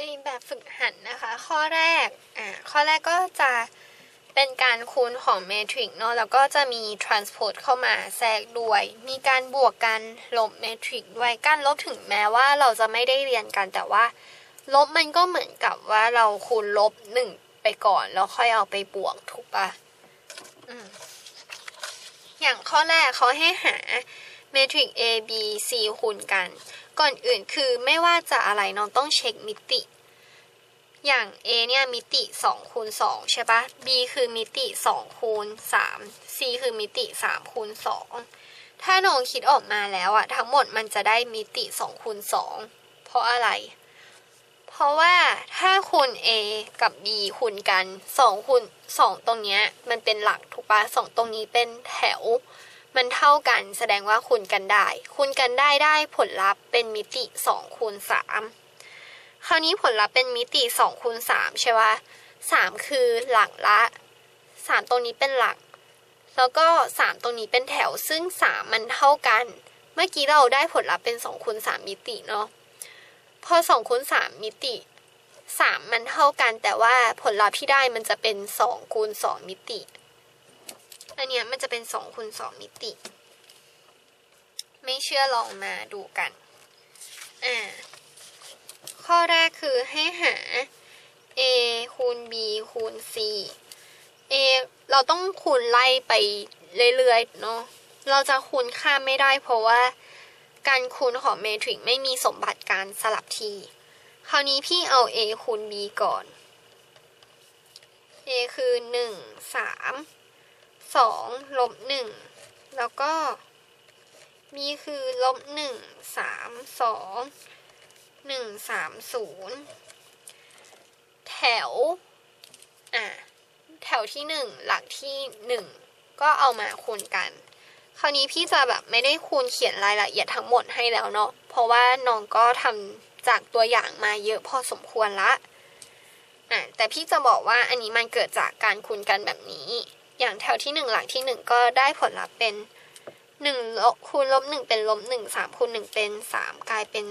ในแบบฝึกหัดนะคะ ข้อแรกอ่าข้อแรกก็จะเป็นการคูณของเมทริกเนาะแล้วก็จะมี transpose เข้ามาแทรกด้วย มีการบวกกันลบเมทริกด้วยการลบถึงแม้ว่าเราจะไม่ได้เรียนกันแต่ว่า ลบมันก็เหมือนกับว่าเราคูณลบหนึ่งไปก่อน แล้วค่อยเอาไปบวกถูกปะออย่างข้อแรกเขาให้หาเมทริก A B C คูณกัน ก่อนอื่นคือไม่ว่าจะอะไรน้องต้องเช็คมิติ อย่าง A เนี่ยมิติ2คูณ2ใช่ปะ B คือมิติ2คูณ3 C คือมิติ3คูณ2ถ้าน้องคิดออกมาแล้วอะทั้งหมดมันจะได้มิติ2คูณ2เพราะอะไร เพราะว่าถ้าคูณ A กับ B คูณกัน2คูณ2ตรงเนี้ยมันเป็นหลักถูกปะ2ตรงนี้เป็นแถว มันเท่ากันแสดงว่าคูณกันได้ คูณกันได้ได้ผลลัพธ์เป็นมิติ2คูณ3คราวนี้ผลลัพธ์เป็นมิติ2คูณ3ใช่ปะ3คือหลักละ 3 ตรงนี้เป็นหลัก แล้วก็ 3 ตรงนี้เป็นแถวซึ่ง 3 มันเท่ากัน เมื่อกี้เราได้ผลลัพธ์เป็น2คูณ3มิติเนาะพอ2คูณ3มิติ3 มันเท่ากันแต่ว่าผลลัพธ์ที่ได้มันจะเป็น2คูณ2มิติ อันเนี้ยมันจะเป็น2คูณ2มิติ ไม่เชื่อลองมาดูกัน อ่า ข้อแรกคือให้หา a คูณ b คูณ c a เราต้องคูณไล่ไปเรื่อยๆเนาะ เราจะคูณข้าไม่ได้เพราะว่าการคูณของเมทริกไม่มีสมบัติการสลับทีคราวนี้พี่เอา a คูณ b ก่อน a คือ 1 3 2ลบ1แล้วก็ b คือลบ1 3 2 1 3 0แถวอะแถวที่1หลักที่1ก็เอามาคูณกัน คราวนี้พี่จะแบบไม่ได้คูณเขียนรายละเอียดทั้งหมดให้แล้วเนาะเพราะว่าน้องก็ทำจากตัวอย่างมาเยอะพอสมควรละอะแต่พี่จะบอกว่าอันนี้มันเกิดจากการคูณกันแบบนี้ อย่างแถวที่ 1 หลักที่ 1 ก็ได้ผลลัพธ์เป็น1ลบคูณลบ1เป็นลบ1 3คูณ1เป็น 3 กลายเป็น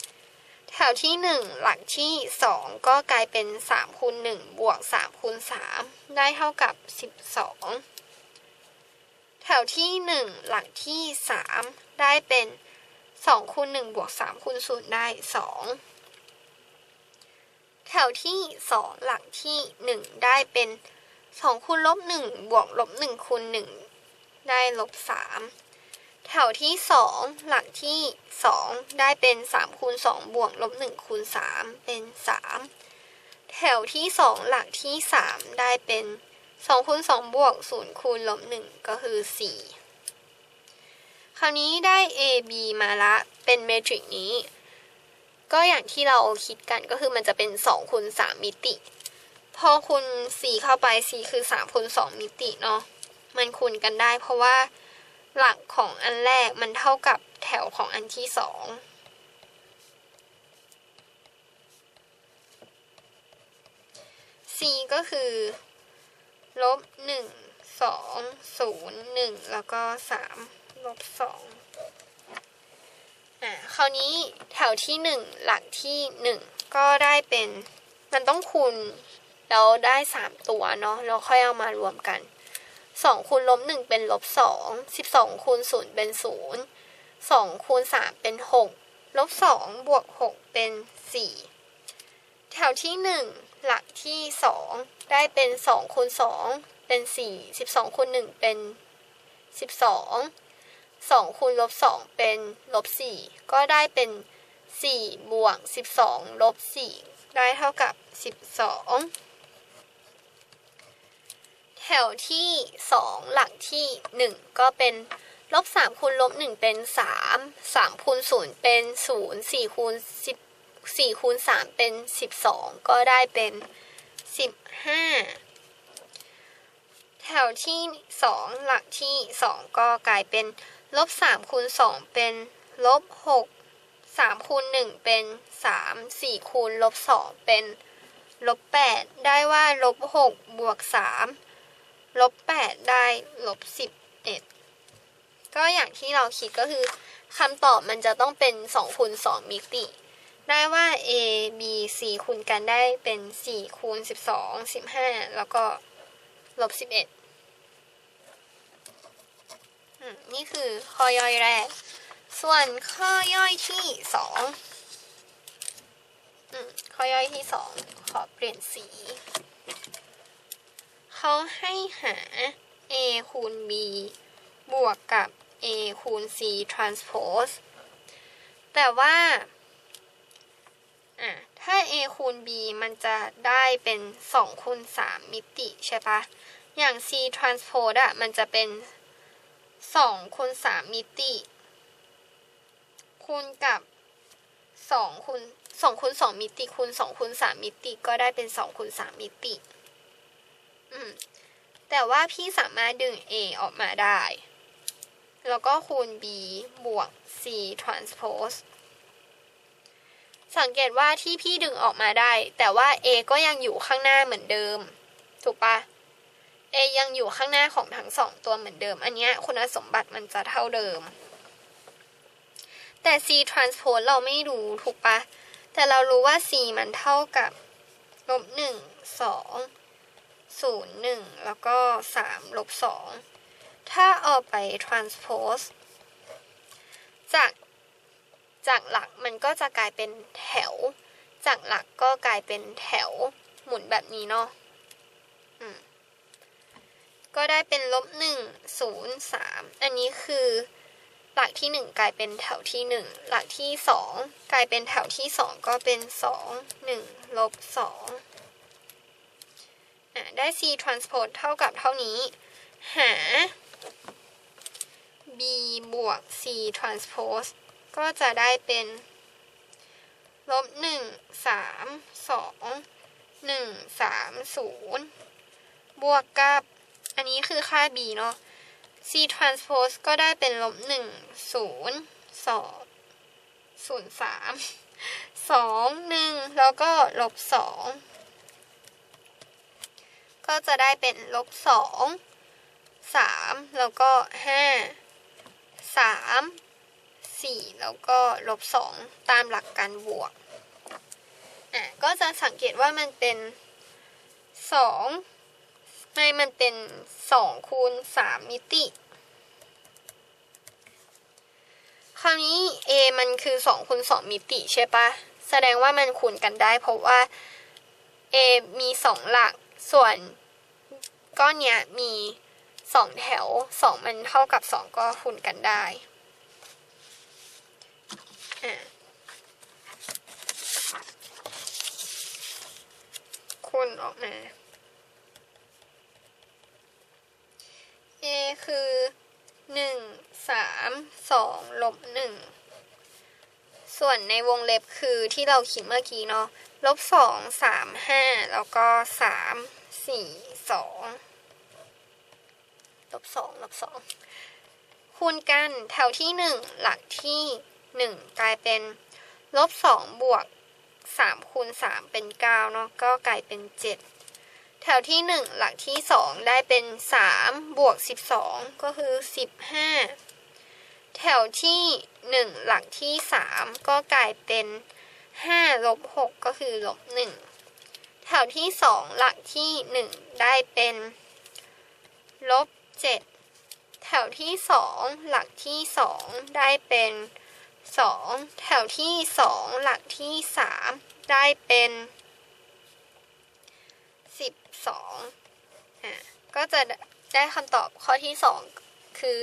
2 แถวที่ 1 หลักที่ 2 ก็กลายเป็น 3คูณ1บวก3คูณ3ได้เท่ากับ 12 แถวที่ 1 หลักที่ 3 ได้เป็น2คูณ1บวก3คูณ0ได้ 2 แถวที่ 2 หลักที่ 1 ได้เป็น2 สองคูณลบ1บวกลบ1คูณ1ได้ลบ3แถวที่2หลักที่2ได้เป็น3คูณ2บวกลบ1คูณ3เป็น3แถวที่2หลักที่3ได้เป็น2คูณ2บวก0คูณลบ1ก็คือ4คราวนี้ได้ a b มาละเป็นเมทริกนี้ ก็อย่างที่เราคิดกันก็คือมันจะเป็น2คูณ3มิติ พอคูณ4เข้าไป4คือ3คูณ2มิติเนาะมันคูณกันได้ เพราะว่าหลักของอันแรกมันเท่ากับแถวของอันที่สอง c ก็คือลบหนึ่งสองศูนย์หนึ่งแล้วก็สามลบสองอ่าคราวนี้แถวที่หนึ่งหลักที่หนึ่งก็ได้เป็น มันต้องคูณ แล้วได้สามตัวเนาะแล้วค่อยเอามารวมกันสองคูณลบหนึ่งเป็นลบสองสิบสองคูณศูนย์เป็นศูนย์สองคูณสามเป็นหกลบสองบวกหกเป็นสี่แถวที่หนึ่งหลักที่สองได้เป็นสองคูณสองเป็นสี่สิบสองคูณหนึ่งเป็นสิบสองสองคูณลบสองเป็นลบสี่ก็ได้เป็นสี่บวกสิบสองลบสี่ได้เท่ากับสิบสอง แถวที่ 2 หลักที่ 1 ก็เป็นลบ3คูณลบ1เป็น 3 3คูณ0เป็น 0 4คูณ10 4คูณ3เป็น 12 ก็ได้เป็น 15 แถวที่ 2 หลักที่ 2 ก็กลายเป็นลบ3คูณ2เป็นลบ6 3คูณ1เป็น 3 4คูณลบ2เป็นลบ8ได้ว่าลบ6บวก3 ลบ8ได้ลบ11ก็อย่างที่เราคิดก็คือคำตอบมันจะต้องเป็น2คูณ2มิติ ได้ว่า a b c คูณกันได้เป็น4คูณ12 15แล้วก็ลบ11อืมนี่คือข้อย่อยแรก ส่วนข้อย่อยที่สองข้อย่อยที่สองขอเปลี่ยนสี เขาให้หา a คูณ b บวกกับ a คูณ c transpose แต่ว่า อะ ถ้า a คูณ b มันจะได้เป็น 2 คูณ 3 มิติใช่ปะ อย่าง c transpose อะมันจะเป็น 2 คูณ 3 มิติ คูณกับ 2 คูณ2คูณ2มิติคูณ2คูณ3มิติ ก็ได้เป็น2คูณ3มิติ แต่ว่าพี่สามารถดึง a ออกมาได้ แล้วก็คูณ b บวก c transpose สังเกตว่าที่พี่ดึงออกมาได้ แต่ว่า a ก็ยังอยู่ข้างหน้าเหมือนเดิม ถูกปะ a ยังอยู่ข้างหน้าของทั้งสองตัวเหมือนเดิม อันนี้คุณสมบัติมันจะเท่าเดิม แต่ c transpose เราไม่รู้ถูกปะ แต่เรารู้ว่า c มันเท่ากับลบหนึ่งสอง ศูนย์หนึ่งแล้วก็สามลบสองถ้าเอาไป transpose จาก จากหลักมันก็จะกลายเป็นแถว จากหลักก็กลายเป็นแถวหมุนแบบนี้เนาะก็ได้เป็นลบหนึ่งศูนย์สามอันนี้คือหลักที่หนึ่งกลายเป็นแถวที่หนึ่งหลักที่สองกลายเป็นแถวที่สองก็เป็นสองหนึ่งลบสอง ได้ c transpose เท่ากับเท่านี้ หา b บวก c transpose ก็จะได้เป็นลบหนึ่งสามสองหนึ่งสามศูนย์บวกกับ อันนี้คือค่า b เนาะ c transpose ก็ได้เป็นลบหนึ่งศูนย์สองศูนย์สามสองหนึ่งแล้วก็ลบสอง ก็จะได้เป็นลบสองสามแล้วก็ห้าสามสี่แล้วก็ลบสองตามหลักการบวกอะก็จะสังเกตว่ามันเป็นสองไม่มันเป็นสองคูณสามมิติคราวนี้ a มันคือสองคูณสองมิติใช่ปะ แสดงว่ามันคูณกันได้เพราะว่า a มีสองหลัก ส่วนก้อนเนี้ยมีสองแถวสองมันเท่ากับสองก็คูณกันได้คูณออกมา a คือหนึ่งสามสองลบหนึ่ง ส่วนในวงเล็บคือที่เราคิดเมื่อกี้เนาะลบสองสามห้าแล้วก็สามสี่สองลบสองลบสองคูณกันแถวที่หนึ่งหลักที่หนึ่งกลายเป็นลบสองบวกสามคูณสามเป็นเก้าเนาะก็กลายเป็นเจ็ดแถวที่หนึ่งหลักที่สองได้เป็นสามบวกสิบสองก็คือสิบห้า แถวที่หนึ่งหลักที่สามก็กลายเป็นห้าลบหกก็คือลบหนึ่งแถวที่สองหลักที่หนึ่งได้เป็นลบเจ็ดแถวที่สองหลักที่สองได้เป็นสองแถวที่สองหลักที่สามได้เป็นสิบสองอะก็จะได้คำตอบข้อที่สองคือ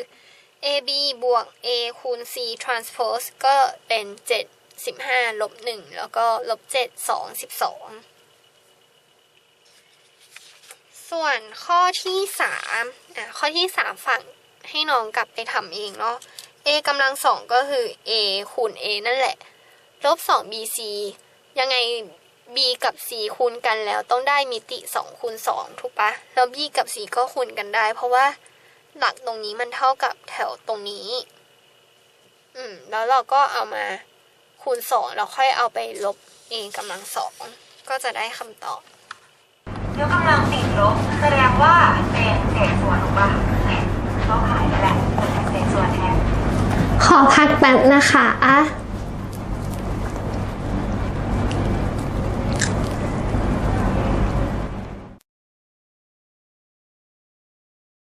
ab บวก a คูณ c transpose ก็เป็นเจ็ดสิบห้าลบหนึ่งแล้วก็ลบเจ็ดสองสิบสองส่วนข้อที่สามอะข้อที่สามฝั่งให้น้องกลับไปทำเองเนาะ a กำลังสองก็คือ a คูณ a นั่นแหละ ลบสอง bc ยังไง b กับ c คูณกันแล้วต้องได้มิติสองคูณสองถูกปะแล้ว b กับ c ก็คูณกันได้เพราะว่า หลักตรงนี้มันเท่ากับแถวตรงนี้ อืม แล้วเราก็เอามาคูณสองแล้วค่อยเอาไปลบ a กำลังสองก็จะได้คำตอบยกกำลังติดลบแสดงว่าเป็นเศษส่วนถูกปะเนี่ยต้องหายไปแหละเป็นเศษส่วนแทนขอพักแป๊บนะคะ